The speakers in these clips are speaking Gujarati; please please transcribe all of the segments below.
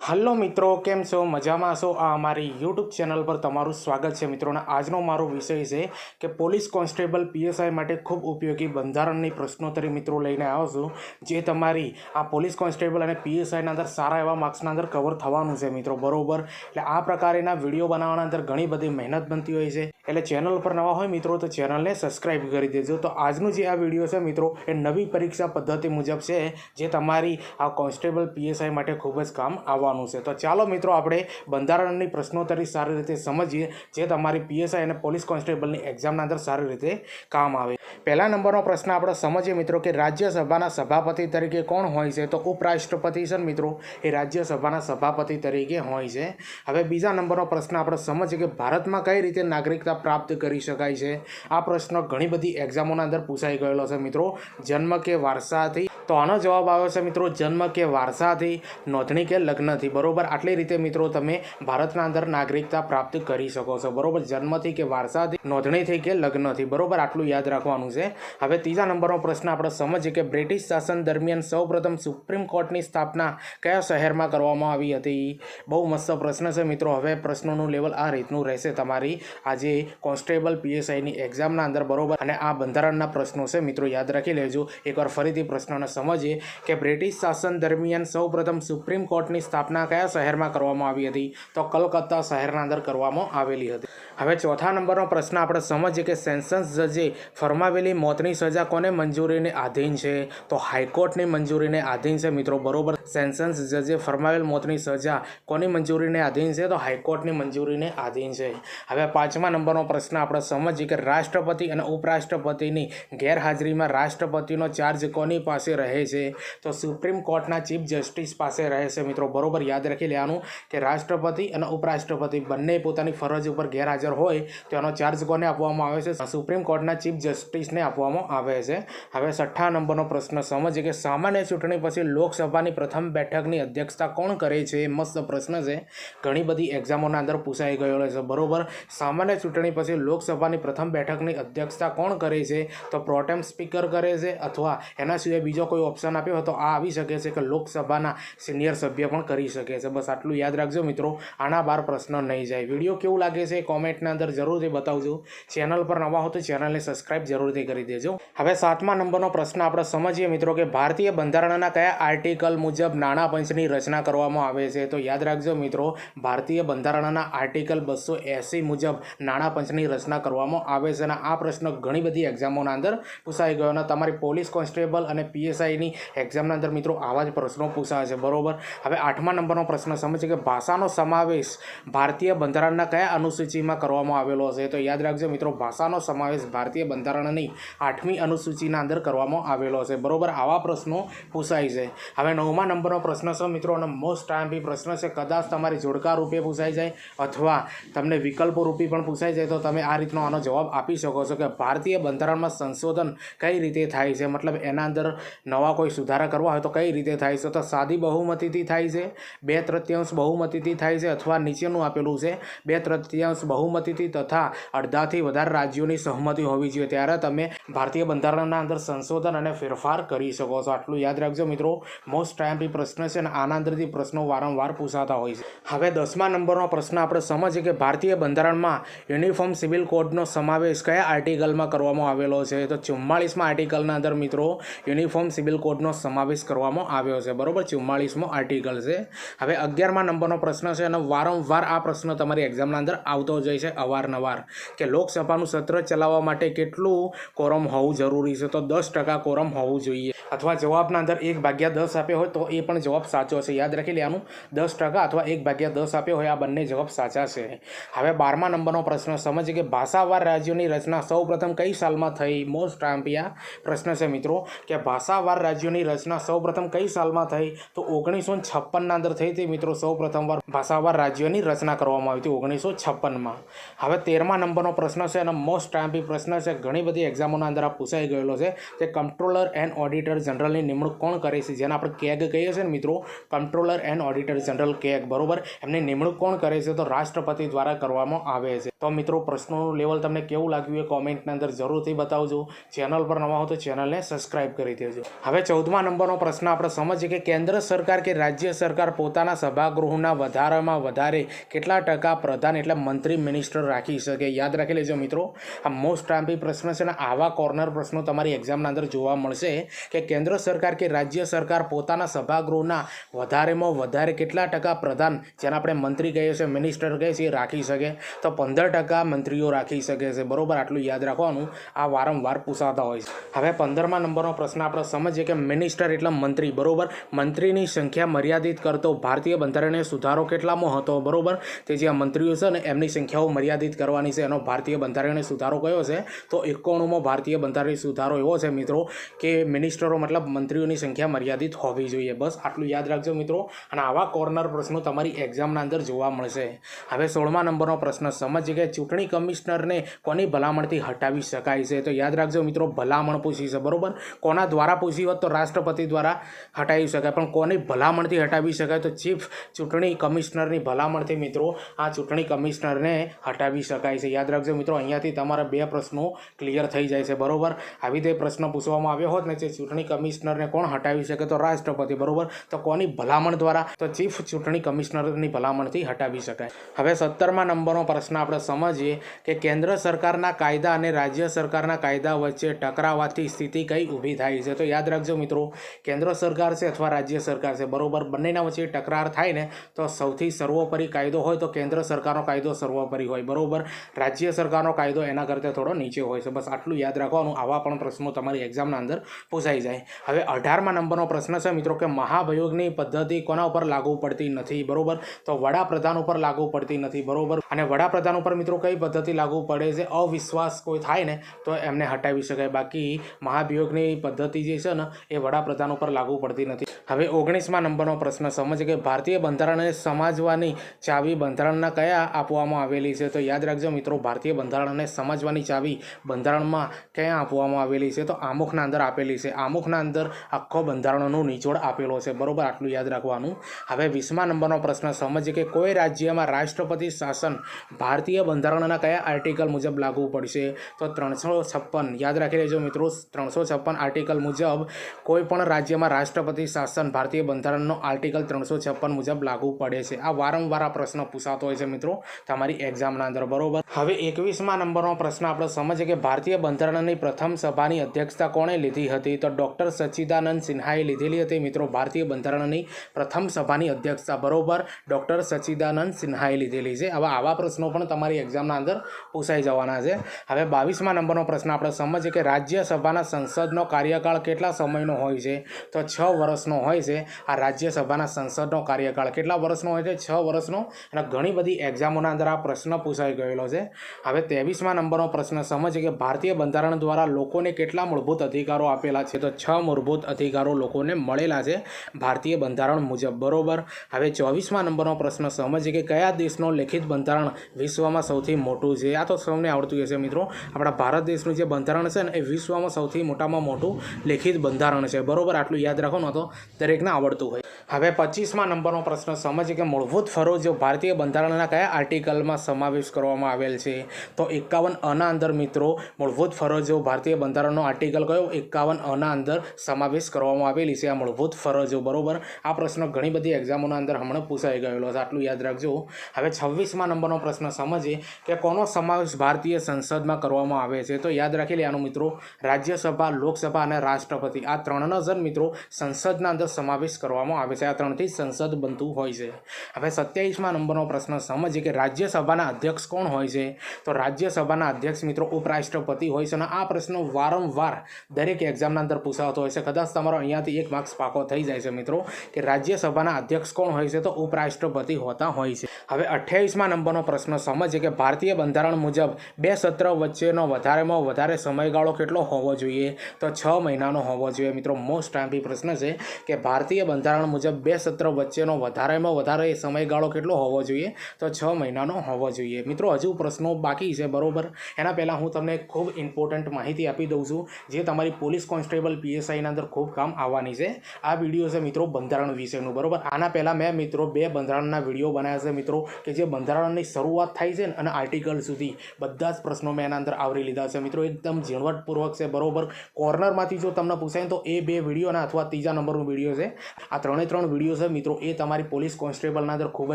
હલો મિત્રો, કેમ છો? મજામાં છો? આ અમારી યુટ્યુબ ચેનલ પર તમારું સ્વાગત છે. મિત્રોને આજનો મારો વિષય છે કે પોલીસ કોન્સ્ટેબલ પીએસઆઈ માટે ખૂબ ઉપયોગી બંધારણની પ્રશ્નોત્તરી મિત્રો લઈને આવ્યો છું, જે તમારી આ પોલીસ કોન્સ્ટેબલ અને પીએસઆઈના અંદર સારા એવા માર્ક્સના અંદર કવર થવાનું છે મિત્રો, બરોબર? એટલે આ પ્રકારના વીડિયો બનાવવાના અંદર ઘણી બધી મહેનત બનતી હોય છે. એટલે ચેનલ પર નવા હોય મિત્રો, તો ચેનલને સબસ્ક્રાઈબ કરી દેજો. તો આજનું જે આ વીડિયો છે મિત્રો, એ નવી પરીક્ષા પદ્ધતિ મુજબ છે, જે તમારી આ કોન્સ્ટેબલ પીએસઆઈ માટે ખૂબ જ કામ આવવાનું છે. તો ચાલો મિત્રો, આપણે બંધારણની પ્રશ્નોત્તરી સારી રીતે સમજીએ, જે તમારી પીએસઆઈ અને પોલીસ કોન્સ્ટેબલની એક્ઝામના અંદર સારી રીતે કામ આવે. પહેલા નંબરનો પ્રશ્ન આપણે સમજીએ મિત્રો કે રાજ્યસભાના સભાપતિ તરીકે કોણ હોય છે? તો ઉપરાષ્ટ્રપતિ છે મિત્રો, એ રાજ્યસભાના સભાપતિ તરીકે હોય છે. હવે બીજા નંબરનો પ્રશ્ન આપણે સમજીએ કે ભારતમાં કઈ રીતે નાગરિકતા પ્રાપ્ત કરી શકાય છે? આ પ્રશ્ન ઘણી બધી એક્ઝામોના અંદર પૂછાઈ ગયેલો છે મિત્રો. જન્મ કે વારસાથી. તો આનો જવાબ આવ્યો છે મિત્રો, જન્મ કે વારસાથી. નોંધણી કે લગ્નથી બરોબર? આટલી રીતે મિત્રો તમે ભારતના અંદર નાગરિકતા પ્રાપ્ત કરી શકો છો. બરોબર? જન્મથી કે વારસાથી નોંધણીથી કે લગ્નથી. બરોબર? આટલું યાદ રાખવાનું છે. હવે ત્રીજા નંબરનો પ્રશ્ન આપણે સમજીએ કે બ્રિટિશ શાસન દરમિયાન સૌપ્રથમ સુપ્રીમ કોર્ટની સ્થાપના કયા શહેરમાં કરવામાં આવી હતી? બહુ મસ્ત પ્રશ્ન છે મિત્રો. હવે પ્રશ્નોનું લેવલ આ રીતનું રહેશે. તમારી આજે કોન્સ્ટેબલ પીએસઆઈની એક્ઝામના અંદર બરોબર? અને આ બંધારણના પ્રશ્નો છે મિત્રો. યાદ રાખી લેજો. એકવાર ફરીથી પ્રશ્નોને સમજીએ કે બ્રિટિશ શાસન દરમિયાન સૌપ્રથમ સુપ્રીમ કોર્ટની સ્થાપના કયા શહેરમાં કરવામાં આવી હતી? તો કલકત્તા શહેરના અંદર કરવામાં આવેલી હતી. હવે ચોથા નંબરનો પ્રશ્ન આપણે સમજીએ કે સેન્સન્સ જજે ફરમાવેલી મોતની સજા કોને મંજૂરીને આધીન છે? તો હાઈકોર્ટની મંજૂરીને આધીન છે મિત્રો, બરોબર? સેન્સન્સ જજે ફરમાવેલ મોતની સજા કોની મંજૂરીને આધીન છે? તો હાઈકોર્ટની મંજૂરીને આધીન છે. હવે પાંચમા નંબરનો પ્રશ્ન આપણે સમજીએ કે રાષ્ટ્રપતિ અને ઉપરાષ્ટ્રપતિની ગેરહાજરીમાં રાષ્ટ્રપતિનો ચાર્જ કોની પાસે રહે છે? તો સુપ્રીમ કોર્ટના ચીફ જસ્ટિસ પાસે રહે છે મિત્રો, બરોબર? યાદ રાખી લેવાનું કે રાષ્ટ્રપતિ અને ઉપરાષ્ટ્રપતિ બંને પોતાની ફરજ ઉપર ગેરહાજર હોય તો એનો ચાર્જ કોને આપવામાં આવે છે? સુપ્રીમ કોર્ટના ચીફ જસ્ટિસને આપવામાં આવે છે. હવે છઠ્ઠા નંબરનો પ્રશ્ન સમજીએ કે સામાન્ય ચૂંટણી પછી લોકસભાની પ્રથમ બેઠકની અધ્યક્ષતા કોણ કરે છે? એ મસ્ત પ્રશ્ન છે. ઘણી બધી એક્ઝામોના અંદર પૂછાઈ ગયેલો છે. બરોબર? સામાન્ય ચૂંટણી પછી લોકસભાની પ્રથમ બેઠકની અધ્યક્ષતા કોણ કરે છે? તો પ્રોટેમ સ્પીકર કરે છે અથવા એના સિવાય બીજો કોઈ ઓપ્શન આપ્યો તો આ આવી શકે છે કે લોકસભાના સિનિયર સભ્ય પણ કરી શકે છે. બસ આટલું યાદ રાખજો મિત્રો. આના બાર પ્રશ્ન નહીં જાય. વીડિયો કેવું લાગે છે? કોમેન્ટના અંદર જરૂરથી બતાવજો. ચેનલ પર નવા હો તો ચેનલને સબસ્ક્રાઇબ જરૂરથી કરી દેજો. હવે સાતમા નંબરનો પ્રશ્ન આપણે સમજીએ મિત્રો કે ભારતીય બંધારણના કયા આર્ટિકલ મુજબ નાણાં પંચની રચના કરવામાં આવે છે? તો યાદ રાખજો મિત્રો, ભારતીય બંધારણના આર્ટિકલ બસો એંસી મુજબ નાણાં પંચની રચના કરવામાં આવે છે અને આ પ્રશ્ન ઘણી બધી એક્ઝામોના અંદર પૂછાઈ ગયો અને તમારી પોલીસ કોન્સ્ટેબલ અને પીએસઆઈની એક્ઝામના અંદર મિત્રો આવા જ પ્રશ્નો પૂછાય છે બરોબર? હવે આઠમા નંબરનો પ્રશ્ન સમજીએ કે ભાષાનો સમાવેશ ભારતીય બંધારણના કયા અનુસૂચિમાં કરવામાં આવેલો છે તો યાદ રાખજો મિત્રો, ભાષાનો સમાવેશ ભારતીય બંધારણની આઠમી અનુસૂચિના અંદર કરવામાં આવેલો છે બરોબર, આવા પ્રશ્નો પૂછાય છે. હવે નવમા નંબરનો પ્રશ્ન છે મિત્રો, અને મોસ્ટ ટાઈમ પ્રશ્ન છે, કદાચ તમારી જોડકા રૂપે પૂછાઈ જાય અથવા તમને વિકલ્પો રૂપી પણ પૂછાઈ જાય, તો તમે આ રીતનો આનો જવાબ આપી શકો છો કે ભારતીય બંધારણમાં સંશોધન કઈ રીતે થાય છે? મતલબ એના અંદર નવા કોઈ સુધારા કરવા હોય તો કઈ રીતે થાય છે? તો સાદી બહુમતીથી થાય છે બે તૃતીયાંશ બહુમતીથી થાય છે અથવા નીચેનું આપેલું છે. બે તૃતીયાંશ બહુમતીથી તથા અડધાથી વધારે રાજ્યોની સહમતી હોવી જોઈએ. ત્યારે તમે ભારતીય બંધારણના અંદર સંશોધન અને ફેરફાર કરી શકો છો. આટલું યાદ રાખજો મિત્રો. મોસ્ટ ટાઈમ પ્રશ્ન છે અને આના અંદરથી પ્રશ્નો વારંવાર પૂછાતા હોય છે. હવે દસમા નંબરનો પ્રશ્ન આપણે સમજીએ કે ભારતીય બંધારણમાં યુનિફોર્મ સિવિલ કોડનો સમાવેશ કયા આર્ટિકલમાં કરવામાં આવેલો છે? તો ચુમ્માળીસમાં આર્ટિકલના અંદર મિત્રો યુનિફોર્મ સિવિલ કોડનો સમાવેશ કરવામાં આવ્યો છે. બરોબર? ચુમ્માળીસમો આર્ટિકલ છે. હવે અગિયારમાં નંબરનો પ્રશ્ન છે અને વારંવાર આ પ્રશ્ન તમારી એક્ઝામના અંદર આવતો જાય છે અવારનવાર કે લોકસભાનું સત્ર ચલાવવા માટે કેટલું કોરમ હોવું જરૂરી છે? તો દસ ટકા કોરમ હોવું જોઈએ. અથવા જવાબના અંદર એક ભાગ્યા દસ આપ્યો હોય તો એ પણ જવાબ સાચો છે યાદ રાખી લેવાનું, દસ ટકા અથવા એક ભાગ્યા દસ આપ્યો હોય, આ બંને જવાબ સાચા છે. હવે બારમા નંબરનો પ્રશ્ન સમજીએ કે ભાષાવાર રાજ્યોની રચના સૌપ્રથમ કઈ સાલમાં થઈ? મોસ્ટ આંપિયા પ્રશ્ન છે મિત્રો, કે ભાષાવાર રાજ્યોની રચના સૌપ્રથમ કઈ સાલમાં થઈ? તો ઓગણીસો છપ્પનના અંદર થઈ તે મિત્રો સૌપ્રથમ વાર ભાષાવાર રાજ્યોની રચના કરવામાં આવી હતી ઓગણીસો છપ્પનમાં. હવે તેરમા નંબરનો પ્રશ્ન છે અને મોસ્ટ ટાઈમ્પી પ્રશ્ન છે. ઘણી બધી એક્ઝામોના અંદર આ પૂછાઈ ગયેલો છે તે કંટ્રોલર એન્ડ ઓડિટર જનરલની નિમણૂક કોણ કરે છે? જેને આપણે કેગ કહીએ છીએ ને મિત્રો controller and auditor general CAG, બરોબર? એમની નિમણૂક કોણ કરે છે? તો રાષ્ટ્રપતિ દ્વારા કરવામાં આવે છે. તો મિત્રો, પ્રશ્નોનું લેવલ તમને કેવું લાગ્યું એ કોમેન્ટની અંદર જરૂરથી બતાવજો. ચેનલ પર નવા હો તો ચેનલને સબસ્ક્રાઇબ કરી દેજો. હવે ચૌદમા નંબરનો પ્રશ્ન આપણે સમજીએ કે કેન્દ્ર સરકાર કે રાજ્ય સરકાર પોતાના સભાગૃહના વધારામાં વધારે કેટલા ટકા પ્રધાન એટલે મંત્રી, મિનિસ્ટર રાખી શકે? યાદ રાખી લેજો મિત્રો. આ મોસ્ટ આંપી પ્રશ્ન છે ને આવા કોર્નર પ્રશ્નો તમારી એક્ઝામના અંદર જોવા મળશે કે કેન્દ્ર સરકાર કે રાજ્ય સરકાર પોતાના સભાગૃહના વધારેમાં વધારે કેટલા ટકા પ્રધાન, જેને આપણે મંત્રી કહીએ છીએ, મિનિસ્ટર કહીએ છીએ, રાખી શકે? તો પંદર ટકા મંત્રીઓ રાખી શકે છે. બરાબર, આટલું યાદ રાખવાનું. આ વારંવાર પૂછાતા હોય છે. હવે પંદરમા નંબરનો પ્રશ્ન આપણે સમજીએ કે મિનિસ્ટર એટલે મંત્રી, બરોબર? મંત્રીની સંખ્યા મર્યાદિત કરતો ભારતીય બંધારણીય સુધારો કેટલામાં હતો? બરોબર? તે જે મંત્રીઓ છે ને, એમની સંખ્યાઓ મર્યાદિત કરવાની છે. એનો ભારતીય બંધારણીય સુધારો કયો છે? તો એકોણુંમો ભારતીય બંધારણીય સુધારો એવો છે, મિત્રો, કે મિનિસ્ટરો મતલબ મંત્રીઓની સંખ્યા મર્યાદિત હોવી જોઈએ. બસ આટલું યાદ રાખજો, મિત્રો, અને આવા કોર્નર પ્રશ્નો તમારી એક્ઝામના અંદર જોવા મળશે. હવે સોળમા નંબરનો પ્રશ્ન સમજીએ કે ચૂંટણી કમિશનરને કોની ભલામણથી હટાવી શકાય છે? તો યાદ રાખજો મિત્રો, ભલામણ પૂછી છે, બરોબર? કોના દ્વારા પૂછી હોત તો રાષ્ટ્રપતિ દ્વારા હટાવી શકાય, પણ કોની ભલામણથી હટાવી શકાય તો ચીફ ચૂંટણી કમિશનરની ભલામણથી મિત્રો આ ચૂંટણી કમિશનરને હટાવી શકાય છે. યાદ રાખજો મિત્રો, અહીંયાથી તમારા બે પ્રશ્નો ક્લિયર થઈ જાય છે, બરોબર? આવી રીતે પ્રશ્ન પૂછવામાં આવ્યો હોત ને જે ચૂંટણી કમિશનરને કોણ હટાવી શકે તો રાષ્ટ્રપતિ, બરાબર? તો કોની ભલામણ દ્વારા તો ચીફ ચૂંટણી કમિશનરની ભલામણથી હટાવી શકાય. હવે સત્તરમા નંબરનો પ્રશ્ન આપણે સમજીએ કે કેન્દ્ર સરકારના કાયદા અને રાજ્ય સરકારના કાયદા વચ્ચે ટકરાવાથી સ્થિતિ કઈ ઊભી થાય છે? તો યાદ રાખજો મિત્રો, કેન્દ્ર સરકાર છે અથવા રાજ્ય સરકાર છે, બરોબર? બંનેના વચ્ચે ટકરાર થાય ને તો સૌથી સર્વોપરી કાયદો હોય તો કેન્દ્ર સરકારનો કાયદો સર્વોપરી હોય, બરોબર? રાજ્ય સરકારનો કાયદો એના કરતાં થોડો નીચે હોય છે. બસ આટલું યાદ રાખવાનું. આવા પણ પ્રશ્નો તમારી એક્ઝામના અંદર પૂછાઈ જાય. હવે અઢારમાં નંબરનો પ્રશ્ન છે મિત્રો કે મહાભયોગની પદ્ધતિ કોના ઉપર લાગુ પડતી નથી, બરોબર? તો વડાપ્રધાન ઉપર લાગુ પડતી નથી, બરોબર? અને વડાપ્રધાન ઉપર મિત્રો કઈ પદ્ધતિ લાગુ પડે છે? અવિશ્વાસ કોઈ થાય ને, તો એમને હટાવી શકાય. બાકી મહાભિયોગની પદ્ધતિ જે છે ને, એ વડાપ્રધાન ઉપર લાગુ પડતી નથી. હવે ઓગણીસમા નંબરનો પ્રશ્ન, સમજ કે ભારતીય બંધારણને સમાજવાની ચાવી બંધારણના કયા આપવામાં આવેલી છે? તો યાદ રાખજો મિત્રો, ભારતીય બંધારણને સમજવાની ચાવી બંધારણમાં ક્યાં આપવામાં આવેલી છે? તો આમુખના અંદર આપેલી છે. આમુખના અંદર આખો બંધારણનો નિચોડ આપેલો છે. બરોબર, આટલું યાદ રાખવાનું. હવે વીસમા નંબરનો પ્રશ્ન સમજીએ કે કોઈ રાજ્યમાં રાષ્ટ્રપતિ શાસન ભારતીય બંધારણના કયા આર્ટિકલ મુજબ લાગુ પડશે? તો ત્રણસો છપ્પન. યાદ રાખી લેજો મિત્રો, ત્રણસો છપ્પન આર્ટિકલ મુજબ કોઈ પણ રાજ્યમાં રાષ્ટ્રપતિ શાસન ભારતીય બંધારણનો આર્ટિકલ ત્રણસો છપ્પન મુજબ લાગુ પડે છે. આ વારંવાર આ પ્રશ્ન પૂછાતો હોય છે મિત્રો, તમારી એક્ઝામના અંદર. બરોબર? હવે એકવીસમા નંબરનો પ્રશ્ન. આપણે સમજીએ કે ભારતીય બંધારણની પ્રથમ સભાની અધ્યક્ષતા કોણે લીધી હતી? તો ડૉક્ટર સચ્ચિદાનંદ સિન્હાએ લીધેલી હતી મિત્રો, ભારતીય બંધારણની પ્રથમ સભાની અધ્યક્ષતા. બરોબર? ડૉક્ટર સચ્ચિદાનંદ સિન્હાએ લીધેલી છે. હવે આવા પ્રશ્નો પણ તમારી એક્ઝામના અંદર પૂછાઈ જવાના છે. હવે બાવીસમા નંબરનો પ્રશ્ન આપણે સમજીએ કે રાજ્યસભાના સંસદનો કાર્યકાળ કેટલા સમયનો હોય છે? તો છ વર્ષનો હોય છે. આ રાજ્યસભાના સંસદનો કાર્યકાળ કેટલા વર્ષનો હોય છે? છ વર્ષનો. અને ઘણી બધી એક્ઝામોના અંદર આ પ્રશ્ન પૂછાઈ ગયેલો છે. હવે ત્રેવીસમાં નંબરનો પ્રશ્ન સમજીએ કે ભારતીય બંધારણ દ્વારા લોકોને કેટલા મૂળભૂત અધિકારો આપેલા છે? તો છ મૂળભૂત અધિકારો લોકોને મળેલા છે ભારતીય બંધારણ મુજબ. બરોબર? હવે ચોવીસમા નંબરનો પ્રશ્ન સમજીએ કે કયા દેશનો લેખિત બંધારણ વિશ્વમાં સૌથી મોટું છે આ તો સૌને આવડતું હશે મિત્રો. આપણા ભારત દેશનું જે બંધારણ છે ને, એ વિશ્વમાં સૌથી મોટામાં મોટું લેખિત બંધારણ છે. બરોબર? આટલું યાદ રાખો ને તો દરેકને આવડતું હોય. હવે પચીસમા નંબરનો પ્રશ્ન સમજ કે મૂળભૂત ફરજો ભારતીય બંધારણના કયા આર્ટિકલમાં સમાવેશ કરવામાં આવેલ છે? તો એકાવન અના અંદર મિત્રો, મૂળભૂત ફરજો ભારતીય બંધારણનો આર્ટિકલ કયો, એકાવન અના અંદર સમાવેશ કરવામાં આવેલી છે આ મૂળભૂત ફરજો બરોબર? આ પ્રશ્ન ઘણી બધી એક્ઝામોના અંદર હમણાં પૂછાઈ ગયેલો છે. આટલું યાદ રાખજો. હવે છવ્વીસમા નંબરનો પ્રશ્ન સમજીએ કે કોનો સમાવેશ ભારતીય સંસદમાં કરવામાં આવે છે. તો યાદ રાખી લેવાનું મિત્રો, રાજ્યસભા, લોકસભા અને રાષ્ટ્રપતિ આ ત્રણના જન મિત્રો સંસદના અંદર સમાવેશ કરવામાં આવે છે. આ ત્રણથી સંસદ બનતું હોય છે. હવે સત્યાવીસમાં નંબરનો પ્રશ્ન સમજીએ કે રાજ્યસભાના અધ્યક્ષ કોણ હોય છે? તો રાજ્યસભાના અધ્યક્ષ મિત્રો ઉપરાષ્ટ્રપતિ હોય છે અને આ પ્રશ્ન વારંવાર દરેક એક્ઝામના અંદર પૂછાતો હોય છે. કદાચ તમારો અહીંયાથી એક માર્ક્સ પાકો થઈ જાય છે મિત્રો, કે રાજ્યસભાના અધ્યક્ષ કોણ હોય છે તો ઉપરાષ્ટ્રપતિ હોતા હોય છે. હવે અઠ્યાવીસમાં નંબરનો પ્રશ્ન સમજીએ કે ભારતીય બંધારણ મુજબ બે સત્ર વચ્ચેનો વધારેમાં વધારે સમયગાળો કેટલો હોવો જોઈએ? તો છ મહિનાનો હોવો જોઈએ. મિત્રો મોસ્ટ ટાઈમથી પ્રશ્ન છે કે ભારતીય બંધારણ મુજબ બે સત્ર વચ્ચેનો વધારેમાં વધારે સમયગાળો કેટલો હોવો જોઈએ? તો છ મહિનાનો હોવો જોઈએ. મિત્રો, હજુ પ્રશ્નો બાકી છે, બરોબર? એના પહેલાં હું તમને ખૂબ ઇમ્પોર્ટન્ટ માહિતી આપી દઉં છું, જે તમારી પોલીસ કોન્સ્ટેબલ પીએસઆઈના અંદર ખૂબ કામ આવવાની છે. આ વીડિયો છે મિત્રો બંધારણ વિશેનું, બરોબર? આના પહેલાં મેં મિત્રો બે બંધારણના વીડિયો બનાવ્યા છે, મિત્રો, કે જે બંધારણની શરૂઆત થાય છે લઈને અને આર્ટિકલ સુધી બધા જ પ્રશ્નો મેં એના અંદર આવરી લીધા છે. મિત્રો, એકદમ ઝીણવટપૂર્વક છે, બરોબર? કોર્નરમાંથી જો તમને પૂછાય તો એ બે વિડીયોના અથવા ત્રીજા નંબરનો વીડિયો છે. આ ત્રણે ત્રણ વીડિયો છે. મિત્રો, એ તમારી પોલીસ કોન્સ્ટેબલના અંદર ખૂબ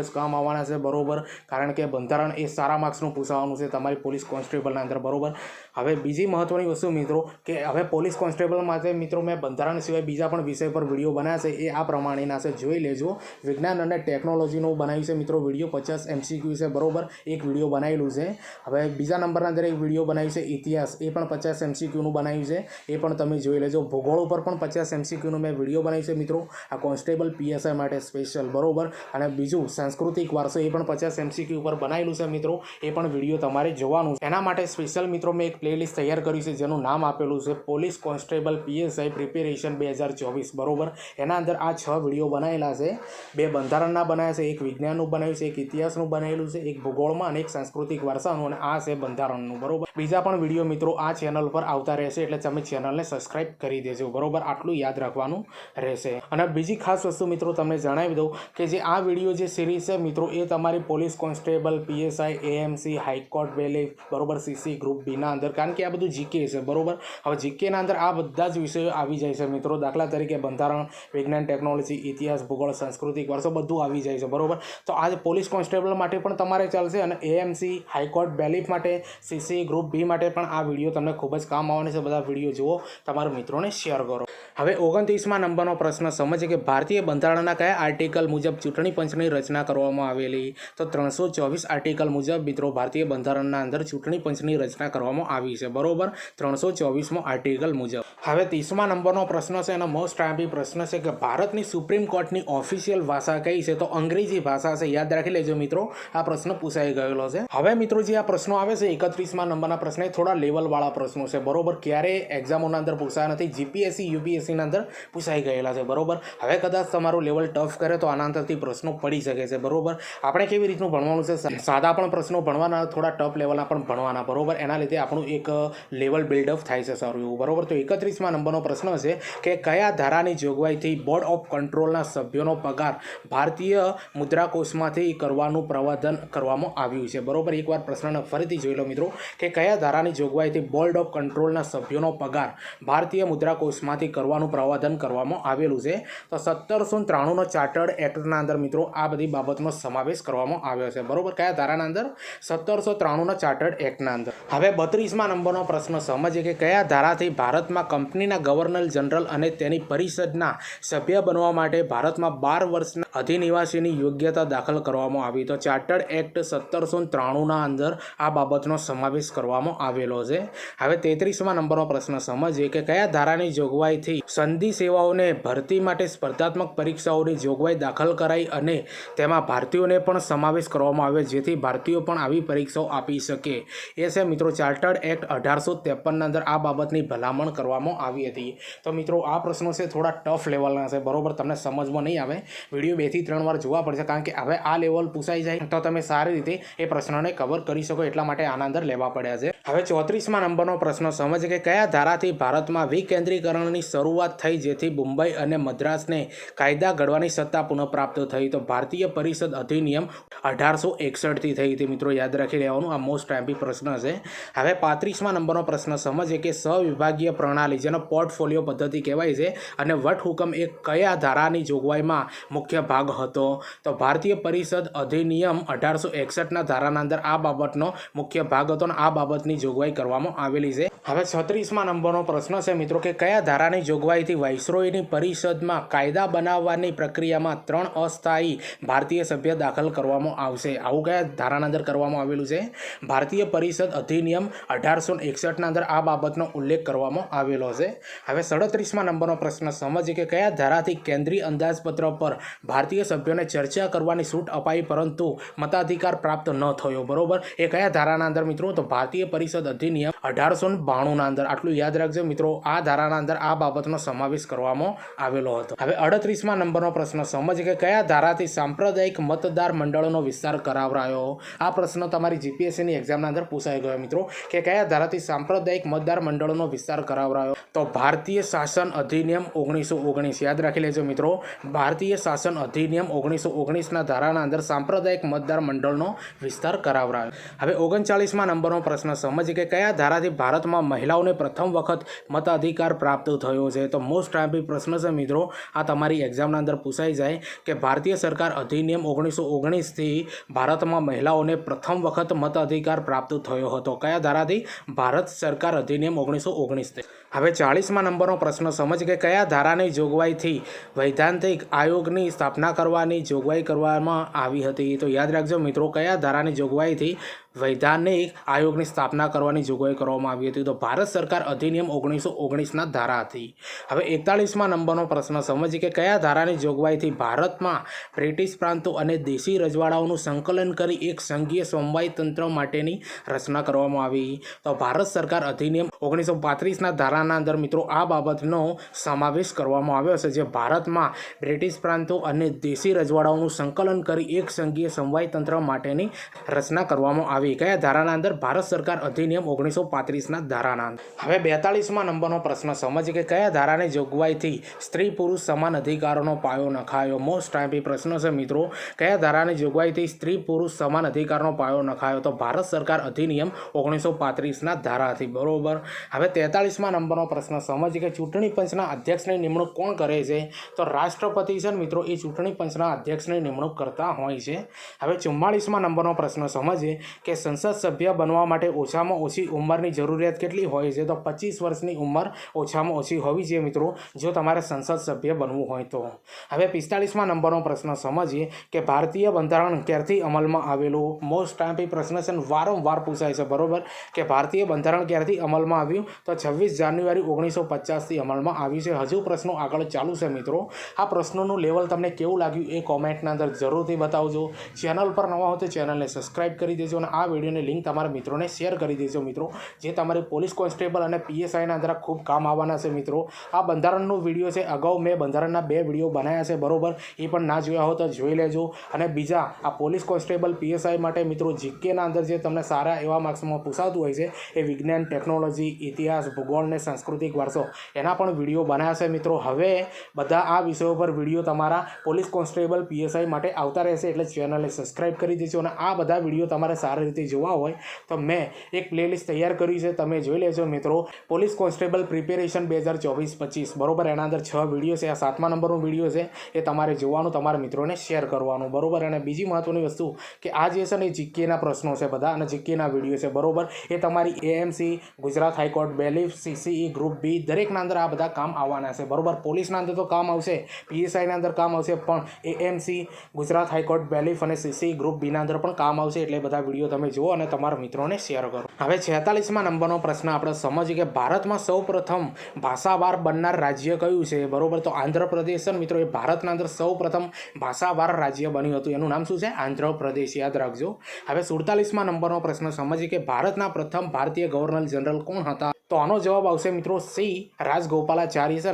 જ કામ આવવાના છે, બરોબર? કારણ કે બંધારણ એ સારા માર્ક્સનું પૂછાવાનું છે, તમારી પોલીસ કોન્સ્ટેબલના અંદર, બરોબર? હવે બીજી મહત્ત્વની વસ્તુ, મિત્રો, કે હવે પોલીસ કોન્સ્ટેબલ માટે, મિત્રો, મેં બંધારણ સિવાય બીજા પણ વિષય પર વીડિયો બનાવ્યા છે. એ આ પ્રમાણેના છે. જોઈ લેજો. વિજ્ઞાન અને ટેકનોલોજીનો બનાવ્યું છે, મિત્રો વીડિયો પચાસ એમસીક્યુ છે, બરોબર? એક વીડિયો બનાવેલું છે. હવે બીજા નંબરના અંદર એક વીડિયો બનાવ્યું છે, ઇતિહાસ. એ પણ પચાસ એમસીક્યુનું બનાવ્યું છે. એ પણ તમે જોઈ લેજો. ભૂગોળ ઉપર પણ પચાસ એમસીક્યુનું મેં વીડિયો બનાવ્યું છે, મિત્રો. આ કોન્સ્ટેબલ પીએસઆઈ માટે સ્પેશિયલ, બરોબર? અને બીજું, સાંસ્કૃતિક વારસો, એ પણ પચાસ એમસીક્યુ ઉપર બનાવેલું છે, મિત્રો. એ પણ વીડિયો તમારે જોવાનું એના માટે સ્પેશિયલ, મિત્રો, મેં એક પ્લેલિસ્ટ તૈયાર કર્યું છે, જેનું નામ આપેલું છે, પોલીસ કોન્સ્ટેબલ પીએસઆઈ પ્રિપેરેશન બે હજાર ચોવીસ, બરોબર? એના અંદર આ છ વીડિયો બનાવેલા છે. બે બંધારણના બનાવ્યા છે, એક વિજ્ઞાનનું બનાવ્યું છે, એક ઇતિહાસનું બનાવેલું છે, એક ભૂગોળમાં અને એક સાંસ્કૃતિક વારસાનું અને આ છે બંધારણનું, બરોબર? બીજા પણ વીડિયો મિત્રો આ ચેનલ પર આવતા રહેશે એટલે તમે ચેનલને સબસ્ક્રાઇબ કરી દેજો, બરોબર? આટલું યાદ રાખવાનું રહેશે. અને બીજી ખાસ વસ્તુ મિત્રો તમને જણાવી દઉં કે જે આ વીડિયો જે સિરીઝ છે મિત્રો, એ તમારી police constable, P S I, A M C, high court, વેલી, બરોબર? સીસી ગ્રુપ બીના અંદર, કારણ કે આ બધું જીકે છે, બરોબર? હવે જીકેના અંદર આ બધા જ વિષયો આવી જાય છે મિત્રો. દાખલા તરીકે બંધારણ, વિજ્ઞાન ટેકનોલોજી ઇતિહાસ, ભૂગોળ, સાંસ્કૃતિક વારસો બધું આવી જાય છે, બરોબર? તો આજે પોલીસ કોન્સ્ટેબલ માટે પણ તમારે ચાલશે અને એએમસી હાઈકોર્ટ બેલીફ માટે, સીસી ગ્રુપ બી માટે પણ આ વીડિયો તમને ખૂબ જ કામ આવવાની છે. બધા વીડિયો જુઓ, તમારા મિત્રોને શેર કરો. હવે ઓગણત્રીસમાં નંબરનો પ્રશ્ન સમજ કે ભારતીય બંધારણના કયા આર્ટિકલ મુજબ ચૂંટણી પંચની રચના કરવામાં આવેલી? તો ત્રણસો ચોવીસ આર્ટિકલ મુજબ મિત્રો ભારતીય બંધારણના અંદર ચૂંટણી પંચની રચના કરવામાં આવી છે. બરોબર? ત્રણસો ચોવીસમો આર્ટિકલ મુજબ. હવે ત્રીસમા નંબરનો પ્રશ્ન છે. અને મોસ્ટ આઈમ્પી પ્રશ્ન છે કે ભારતની સુપ્રીમ કોર્ટની ઓફિશિયલ ભાષા કઈ છે? તો અંગ્રેજી ભાષા છે. યાદ રાખી લેજો મિત્રો, આ પ્રશ્ન પૂછાઈ ગયેલો છે. હવે મિત્રો જે આ પ્રશ્નો આવે છે, એકત્રીસમાં નંબરના પ્રશ્ન થોડા લેવલવાળા પ્રશ્નો છે. બરોબર? ક્યારે એક્ઝામોના અંદર પૂછાયા નથી. જીપીએસસી યુપીએસસીના અંદર પૂછાઈ ગયેલા છે, બરોબર? હવે કદાચ તમારું લેવલ ટફ કરે તો આના અંદરથી પ્રશ્નો પડી શકે છે, બરોબર? આપણે કેવી રીતનું ભણવાનું છે? સાદા પણ પ્રશ્નો ભણવાના, થોડા ટફ લેવલના પણ ભણવાના, બરોબર? એના લીધે આપણું એક લેવલ બિલ્ડઅપ થાય છે સારું એવું, બરાબર? તો એકત્રીસમાં નંબરનો પ્રશ્ન છે કે કયા ધારાની જોગવાઈથી બોર્ડ ઓફ કંટ્રોલના સભ્યોનો પગાર ભારતીય મુદ્રાકોષમાંથી કરવાનું પ્રવાધન કરવામાં આવ્યું છે, બરોબર? એકવાર પ્રશ્નને ફરીથી જોઈ લો મિત્રો, કે કયા ધારાની જોગવાઈથી બોર્ડ ઓફ કંટ્રોલના સભ્યોનો પગાર ભારતીય મુદ્રાકોષમાંથી કરવાનું પ્રવાધન કરવામાં આવેલું છે. તો સત્તરસો ત્રાણુંનો ચાર્ટર્ડ એક્ટના અંદર મિત્રો આ બધી બાબતનો સમાવેશ કરવામાં આવ્યો છે. બરોબર? કયા ધારાના અંદર? સત્તરસો ત્રાણુંના ચાર્ટર્ડ એક્ટના અંદર. હવે બત્રીસમાં નંબરનો પ્રશ્ન સમજીએ કે કયા ધારાથી ભારતમાં કંપનીના ગવર્નર જનરલ અને તેની પરિષદના સભ્ય બનવા માટે ભારતમાં બાર વર્ષના અધિનિવાસીની યોગ્યતા દાખલ કરવામાં આવી. તો ચાર્ટર્ડ એક્ટ સત્તરસો ત્રાણુંના અંદર આ બાબતનો સમાવેશ કરવામાં આવેલો છે. હવે તેત્રીસમાં નંબરનો પ્રશ્ન સમજીએ કે કયા ધારાની જોગવાઈથી સંધિ સેવાઓને ભરતી માટે સ્પર્ધાત્મક પરીક્ષાઓની જોગવાઈ દાખલ કરાઈ અને તેમાં ભારતીયોને પણ સમાવેશ કરવામાં આવ્યો, જેથી ભારતીયો પણ આવી પરીક્ષાઓ આપી શકે. એ છે મિત્રો, ચાર્ટર્ડ એક્ટ અઢારસો ત્રેપનના અંદર આ બાબતની ભલામણ કરવામાં આવી હતી. તો મિત્રો, આ પ્રશ્નો છે થોડા ટફ લેવલના છે, બરોબર? તમને સમજમાં નહીં આવે. વીડિયો બેથી ત્રણ વાર જોવા પડશે, કારણ કે હવે આ લેવલ પૂછાઈ જાય. તો તમે સારી રીતે એ પ્રશ્નોને કવર કરી શકો, એટલા માટે આના અંદર લેવા પડ્યા છે. હવે ચોત્રીસમાં નંબરનો પ્રશ્ન, સમજ કે કયા ધારાથી ભારતમાં વિકેન્દ્રીકરણની શરૂઆત થઈ જેથી મુંબઈ અને મદ્રાસને કાયદા ઘડવાની સત્તા પુનઃપ્રાપ્ત થઈ. તો ભારતીય પરિષદ અધિનિયમ અઢારસો એકસઠથી થઈ હતી. મિત્રો, યાદ રાખી લેવાનું, આ મોસ્ટ એમ્પી પ્રશ્ન છે. હવે પાંત્રીસમાં નંબરનો પ્રશ્ન સમજે કે સવિભાગીય પ્રણાલી જેનો પોર્ટફોલિયો પદ્ધતિ કહેવાય છે અને વટહુકમ એ કયા ધારાની જોગવાઈમાં મુખ્ય ભાગ હતો. તો ભારતીય પરિષદ અધિનિયમ અઢારસો એકસઠના ધારાના અંદર આ બાબતનો મુખ્ય ભાગ હતો અને આ બાબતની જોગવાઈ કરવામાં આવેલી છે. હવે છત્રીસમાં નંબરનો પ્રશ્ન છે, મિત્રો, કે કયા ધારાની જોગવાઈથી વાઇસરોયની પરિષદમાં કાયદા બનાવવાની પ્રક્રિયામાં ત્રણ અસ્થાયી ભારતીય સભ્ય દાખલ કરવામાં આવશે. આવું કયા ધારાના અંદર કરવામાં આવેલું છે? ભારતીય પરિષદ અધિનિયમ અઢારસો એકસઠના અંદર આ બાબતનો ઉલ્લેખ કરવામાં આવેલો છે. હવે સડત્રીસમાં નંબરનો પ્રશ્ન, સમજીએ કે કયા ધારાથી કેન્દ્રીય અંદાજપત્ર પર ભારતીય સભ્યોને ચર્ચા કરવાની છૂટ અપાઈ પરંતુ મતાધિકાર પ્રાપ્ત ન થયો? બરોબર? એ કયા ધારાના અંદર મિત્રો? તો ભારતીય પરિષદ અધિનિયમ અઢારસો બાણુંના અંદર. આટલું યાદ રાખજો મિત્રો, આ ધારાના અંદર આ બાબત બાબતનો સમાવેશ કરવામાં આવેલો હતો. હવે અડત્રીસમાં નંબરનો પ્રશ્ન, સમજ કે કયા ધારાથી સાંપ્રદાયિક મતદાર મંડળોનો વિસ્તાર કરાવરાયો? આ પ્રશ્ન તમારી જીપીએસસીની એક્ઝામના અંદર પૂછાઈ ગયો મિત્રો. કે કયા ધારાથી સાંપ્રદાયિક મતદાર મંડળોનો વિસ્તાર કરાવરાયો? તો ભારતીય શાસન અધિનિયમ ઓગણીસો ઓગણીસ, યાદ રાખી લેજો મિત્રો. ભારતીય શાસન અધિનિયમ ઓગણીસો ઓગણીસના ધારાના અંદર સાંપ્રદાયિક મતદાર મંડળનો વિસ્તાર કરાવરાયો. હવે ઓગણચાળીસમાં નંબરનો પ્રશ્ન, સમજ કે કયા ધારાથી ભારતમાં મહિલાઓને પ્રથમ વખત મતાધિકાર પ્રાપ્ત થયો છે. તો મોસ્ટ આઈમ્પી પ્રશ્ન છે મિત્રો, આ તમારી એક્ઝામના અંદર પૂછાઈ જાય કે ભારતીય સરકાર અધિનિયમ ઓગણીસો ઓગણીસથી ભારતમાં મહિલાઓને પ્રથમ વખત મત અધિકાર પ્રાપ્ત થયો હતો. કયા ધારાથી? ભારત સરકાર અધિનિયમ ઓગણીસો ઓગણીસથી હવે ચાળીસમાં નંબરનો પ્રશ્ન, સમજ કે કયા ધારાની જોગવાઈથી વૈધાંતિક આયોગની સ્થાપના કરવાની જોગવાઈ કરવામાં આવી હતી? તો યાદ રાખજો મિત્રો, કયા ધારાની જોગવાઈથી વૈધાનિક આયોગની સ્થાપના કરવાની જોગવાઈ કરવામાં આવી હતી. તો ભારત સરકાર અધિનિયમ ઓગણીસો ઓગણીસના ધારા હતી હવે એકતાળીસમાં નંબરનો પ્રશ્ન, સમજીએ કે કયા ધારાની જોગવાઈથી ભારતમાં બ્રિટિશ પ્રાંતો અને દેશી રજવાડાઓનું સંકલન કરી એક સંઘીય સમવાય તંત્ર માટેની રચના કરવામાં આવી. તો ભારત સરકાર અધિનિયમ ઓગણીસો પાંત્રીસના ધારાના અંદર મિત્રો આ બાબતનો સમાવેશ કરવામાં આવ્યો છે, જે ભારતમાં બ્રિટિશ પ્રાંતો અને દેશી રજવાડાઓનું સંકલન કરી એક સંઘીય સમવાય તંત્ર માટેની રચના કરવામાં આવી. કયા ધારાના અંદર ભારત સરકાર અધિનિયમ ઓગણીસો પાંત્રીસના ધારાના અંદર? હવે બેતાળીસમાં નંબરનો પ્રશ્ન, સમજ કે કયા ધારાની જોગવાઈથી સ્ત્રી પુરુષ સમાન અધિકારોનો પાયો નખાયો? મોસ્ટ ટાઈમ પ્રશ્ન છે મિત્રો, કયા ધારાની જોગવાઈથી સ્ત્રી પુરુષ સમાન અધિકારનો પાયો નખાયો? તો ભારત સરકાર અધિનિયમ ઓગણીસો પાંત્રીસના ધારાથી, બરોબર? હવે તેતાળીસમાં નંબરનો પ્રશ્ન, સમજ કે ચૂંટણી પંચના અધ્યક્ષની નિમણૂક કોણ કરે છે? તો રાષ્ટ્રપતિ છે મિત્રો, એ ચૂંટણી પંચના અધ્યક્ષની નિમણૂક કરતા હોય છે. હવે ચુમ્માળીસમાં નંબરનો પ્રશ્ન સમજીએ કે સંસદ સભ્ય બનવા માટે ઓછામાં ઓછી ઉંમરની જરૂરિયાત કેટલી હોય છે? તો પચીસ વર્ષની ઉંમર ઓછામાં ઓછી હોવી જોઈએ મિત્રો, જો તમારે સંસદ સભ્ય બનવું હોય તો. હવે પિસ્તાળીસમાં નંબરનો પ્રશ્ન સમજીએ કે ભારતીય બંધારણ ક્યારથી અમલમાં આવેલું? મોસ્ટ ટાઈમ પ્રશ્ન છે વારંવાર પૂછાય છે, બરોબર? કે ભારતીય બંધારણ ક્યારથી અમલમાં આવ્યું તો છવ્વીસ જાન્યુઆરી ઓગણીસો પચાસથી અમલમાં આવ્યું છે. હજુ પ્રશ્નો આગળ ચાલુ છે મિત્રો. આ પ્રશ્નોનું લેવલ તમને કેવું લાગ્યું એ કોમેન્ટના અંદર જરૂરથી બતાવજો. ચેનલ પર નવા હો તો ચેનલને સબસ્ક્રાઇબ કરી દેજો અને આ વિડીયોની લિંક તમારા મિત્રોને શેર કરી દેજો મિત્રો. જે તમારી પોલીસ કોન્સ્ટેબલ અને પીએસઆઈના અંદર ખૂબ કામ આવવાના છે મિત્રો. આ બંધારણનો વીડિયો છે. અગાઉ મેં બંધારણના બે વીડિયો બનાવ્યા છે બરોબર. એ પણ ના જોયા હો તો જોઈ લેજો. અને બીજા આ પોલીસ કોન્સ્ટેબલ, પીએસઆઈ માટે મિત્રો જીકેના અંદર જે તમને સારા એવા માર્ક્સમાં પૂછાતું હોય છે એ વિજ્ઞાન, ટેકનોલોજી ઇતિહાસ, ભૂગોળ ને સાંસ્કૃતિક વારસો. એના પણ વીડિયો બનાવ્યા છે મિત્રો. હવે બધા આ વિષયો પર વીડિયો તમારા પોલીસ કોન્સ્ટેબલ પીએસઆઈ માટે આવતા રહેશે એટલે ચેનલને સબસ્ક્રાઇબ કરી દેજો અને આ બધા વીડિયો તમારે સારી રીતે જોવા હોય તો મેં એક પ્લેલિસ્ટ તૈયાર કરી છે. તમે જોઈ લેજો મિત્રો. પોલીસ કોન્સ્ટેબલ પ્રિપેરેશન બે હજાર ચોવીસ પચીસ. બરોબર? એના અંદર છ વીડિયો છે. આ સાતમા નંબરનો વીડિયો છે. એ તમારે જોવાનું, તમારા મિત્રોને શેર કરવાનું. બરોબર? અને બીજી મહત્વની વસ્તુ કે આ જે છે ને જીકેના પ્રશ્નો છે બધા અને જીકેના વીડિયો છે. બરોબર? એ તમારી AMC, Gujarat high court bailiff CCE group B દરેકના અંદર આ બધા કામ આવવાના છે. બરોબર, પોલીસના અંદર તો કામ આવશે, પીએસઆઈના અંદર કામ આવશે, પણ AMC, Gujarat high court bailiff અને સીસી ગ્રુપ બીના અંદર પણ કામ આવશે એટલે બધા વીડિયો તમે જુઓ અને તમારા મિત્રોને શેર કરો. હવે છેતાલીસમાં નંબરનો પ્રશ્ન આપણે સમજીએ કે ભારતમાં સૌ પ્રથમ ભાષાવાર બનનાર રાજ્ય કયું છે? બરોબર, તો આંધ્રપ્રદેશ છે મિત્રો, એ ભારતના અંદર સૌ પ્રથમ ભાષાવાર રાજ્ય બન્યું હતું. એનું નામ શું છે? આંધ્રપ્રદેશ. યાદ રાખજો. હવે સુડતાલીસમાં નંબરનો પ્રશ્ન સમજીએ કે ભારતના પ્રથમ ભારતીય ગવર્નર જનરલ કોણ હતા તો આનો જવાબ આવશે મિત્રો સી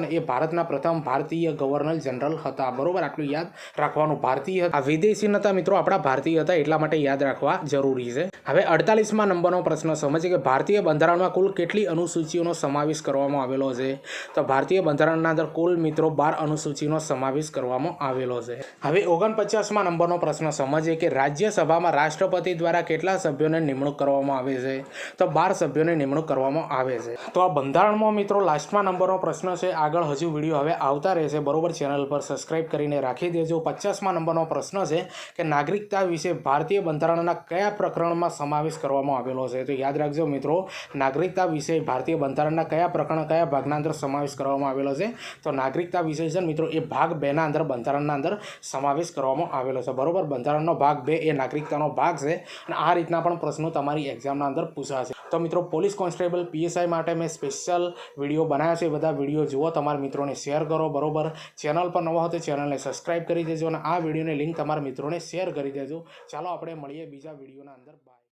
ને એ ભારતના પ્રથમ ભારતીય ગવર્નર જનરલ હતા. બરોબર? આટલું યાદ રાખવાનું. ભારતીય આ વિદેશી નતા મિત્રો, આપણા ભારતીય હતા એટલા માટે યાદ રાખવા જરૂરી છે. હવે અડતાલીસમાં નંબરનો પ્રશ્ન સમજીએ કે ભારતીય બંધારણમાં કુલ કેટલી અનુસૂચિઓનો સમાવેશ કરવામાં આવેલો છે? તો ભારતીય બંધારણના અંદર કુલ મિત્રો બાર અનુસૂચિનો સમાવેશ કરવામાં આવેલો છે. હવે ઓગણપચાસમાં નંબરનો પ્રશ્ન સમજીએ કે રાજ્યસભામાં રાષ્ટ્રપતિ દ્વારા કેટલા સભ્યોને નિમણૂક કરવામાં આવે છે? તો બાર સભ્યોની નિમણૂક કરવામાં આવે છે. તો આ બંધારણમાં મિત્રો લાસ્ટમાં નંબરનો પ્રશ્ન છે. આગળ હજુ વીડિયો હવે આવતા રહેશે. બરોબર ચેનલ પર સબસ્ક્રાઇબ કરીને રાખી દેજો. પચાસમાં નંબરનો પ્રશ્ન છે કે નાગરિકતા વિશે ભારતીય બંધારણના કયા પ્રકરણમાં સમાવેશ કરવામાં આવેલો છે? તો યાદ રાખજો મિત્રો, નાગરિકતા વિશે ભારતીય બંધારણના કયા પ્રકરણ, કયા ભાગના અંદર સમાવેશ કરવામાં આવેલો છે? તો નાગરિકતા વિશે છે મિત્રો, એ ભાગ બેના અંદર, બંધારણના અંદર સમાવેશ કરવામાં આવેલો છે. બરોબર? બંધારણનો ભાગ બે એ નાગરિકતાનો ભાગ છે અને આ રીતના પણ પ્રશ્નો તમારી એક્ઝામના અંદર પૂછાશે. તો મિત્રો, પોલીસ કોન્સ્ટેબલ પીએસઆઈ માટે મેં સ્પેશિયલ વીડિયો બનાવ્યા છે. બધા વીડિયો જુઓ, તમારા મિત્રોને શેર કરો, બરોબર? ચેનલ પર નવા હોય તો ચેનલને સબસ્ક્રાઇબ કરી દેજો અને આ વિડીયોની લિંક તમારા મિત્રોને શેર કરી દેજો. ચાલો, આપણે મળીએ બીજા વિડીયોના અંદર. બાય